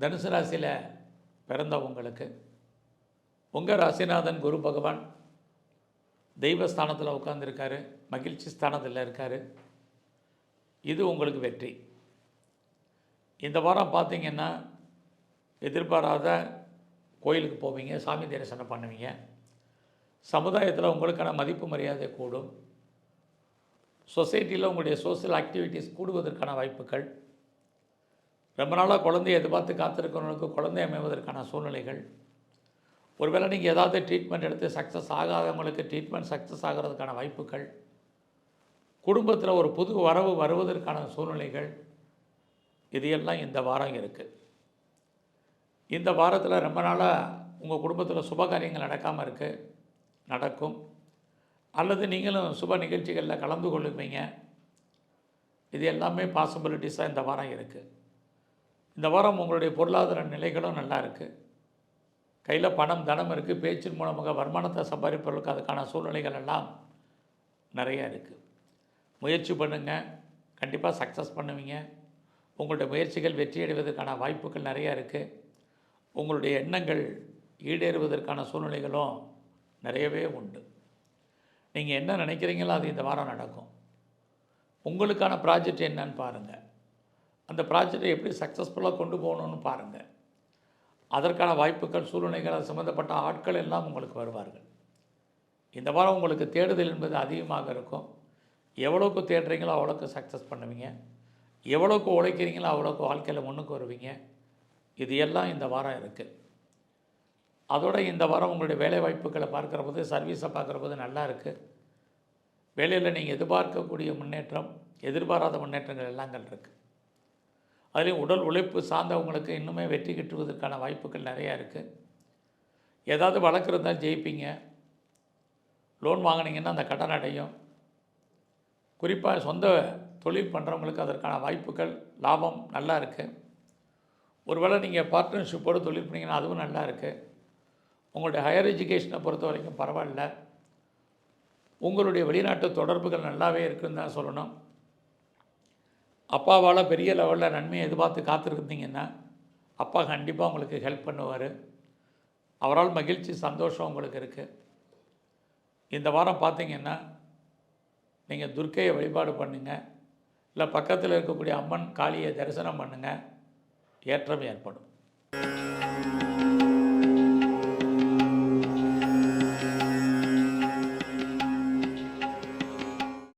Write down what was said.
தனுசு ராசியில் பிறந்தவங்களுக்கு உங்கள் ராசிநாதன் குரு பகவான் தெய்வஸ்தானத்தில் உட்காந்துருக்காரு மகிழ்ச்சி ஸ்தானத்தில் இருக்கார். இது உங்களுக்கு வெற்றி. இந்த வாரம் பார்த்திங்கன்னா எதிர்பாராத கோயிலுக்கு போவீங்க சாமி தரிசனம் பண்ணுவீங்க. சமுதாயத்தில் உங்களுக்கான மதிப்பு மரியாதை கூடும். சொசைட்டியில் உங்களுடைய சோஷியல் ஆக்டிவிட்டீஸ் கூடுவதற்கான வாய்ப்புகள். ரொம்ப நாளாக குழந்தைய எதிர்பார்த்து காத்திருக்கிறவங்களுக்கு குழந்தை அமைவதற்கான சூழ்நிலைகள். ஒருவேளை நீங்கள் ஏதாவது ட்ரீட்மெண்ட் எடுத்து சக்ஸஸ் ஆகாதவங்களுக்கு ட்ரீட்மெண்ட் சக்ஸஸ் ஆகிறதுக்கான வாய்ப்புகள். குடும்பத்தில் ஒரு புது வரவு வருவதற்கான சூழ்நிலைகள். இது எல்லாம் இந்த வாரம் இருக்குது இந்த வாரத்தில் ரொம்ப நாளாக உங்கள் குடும்பத்தில் சுப காரியங்கள் நடக்காமல் இருக்குது நடக்கும். அல்லது நீங்களும் சுப நிகழ்ச்சிகளில் கலந்து கொள்ளுவீங்க. இது எல்லாமே பாசிபிலிட்டிஸாக இந்த வாரம் இருக்குது இந்த வாரம் உங்களுடைய பொருளாதார நிலைகளும் நல்லா இருக்குது கையில் பணம் தனம் இருக்குது பேச்சின் மூலமாக வருமானத்தை சம்பாதிப்பவர்களுக்கு அதுக்கான சூழ்நிலைகள் எல்லாம் நிறைய இருக்குது முயற்சி பண்ணுங்கள் கண்டிப்பாக சக்ஸஸ் பண்ணுவீங்க. உங்களுடைய முயற்சிகள் வெற்றியடைவதற்கான வாய்ப்புகள் நிறையா இருக்குது உங்களுடைய எண்ணங்கள் ஈடேறுவதற்கான சூழ்நிலைகளும் நிறையவே உண்டு. நீங்கள் என்ன நினைக்கிறீங்களோ அது இந்த வாரம் நடக்கும். உங்களுக்கான ப்ராஜெக்ட் என்னன்னு பாருங்கள் அந்த ப்ராஜெக்டை எப்படி சக்ஸஸ்ஃபுல்லாக கொண்டு போகணுன்னு பாருங்கள் அதற்கான வாய்ப்புகள் சூழ்நிலைகள் அது சம்மந்தப்பட்ட ஆட்கள் எல்லாம் உங்களுக்கு வருவார்கள். இந்த வாரம் உங்களுக்கு தேடுதல் என்பது அதிகமாக இருக்கும். எவ்வளோக்கு தேடுறீங்களோ அவ்வளோக்கு சக்ஸஸ் பண்ணுவீங்க. எவ்வளோக்கு உழைக்கிறீங்களோ அவ்வளோக்கு வாழ்க்கையில் முன்னுக்கு வருவீங்க. இது எல்லாம் இந்த வாரம் இருக்குது அதோட இந்த வாரம் உங்களுடைய வேலை வாய்ப்புகளை பார்க்குற போது சர்வீஸை பார்க்குற போது நல்லா இருக்குது வேலையில் நீங்கள் எதிர்பார்க்கக்கூடிய முன்னேற்றம் எதிர்பாராத முன்னேற்றங்கள் எல்லாங்கள் இருக்குது அதுலேயும் உடல் உழைப்பு சார்ந்தவங்களுக்கு இன்னுமே வெற்றி கிட்டுவதற்கான வாய்ப்புகள் நிறையா இருக்குது ஏதாவது வழக்கு இருந்தால் ஜெயிப்பீங்க. லோன் வாங்கினீங்கன்னா அந்த கடன் அடையும். குறிப்பாக சொந்த தொழில் பண்ணுறவங்களுக்கு அதற்கான வாய்ப்புகள் லாபம் நல்லா இருக்குது ஒருவேளை நீங்கள் பார்ட்னர்ஷிப்போடு தொழில் பண்ணிங்கன்னா அதுவும் நல்லா இருக்குது உங்களுடைய ஹையர் எஜுகேஷனை பொறுத்த வரைக்கும் பரவாயில்ல. உங்களுடைய வெளிநாட்டு தொடர்புகள் நல்லாவே இருக்குன்னு தான் சொல்லணும். அப்பாவால் பெரிய லெவலில் நன்மையை எதிர்பார்த்து காத்திருந்தீங்கன்னா அப்பா கண்டிப்பாக உங்களுக்கு ஹெல்ப் பண்ணுவார். அவரால் மகிழ்ச்சி சந்தோஷம் உங்களுக்கு இருக்குது இந்த வாரம் பார்த்தீங்கன்னா நீங்கள் துர்க்கையை வழிபாடு பண்ணுங்கள் இல்லை பக்கத்தில் இருக்கக்கூடிய அம்மன் காளியை தரிசனம் பண்ணுங்கள் ஏற்றம் ஏற்படும்.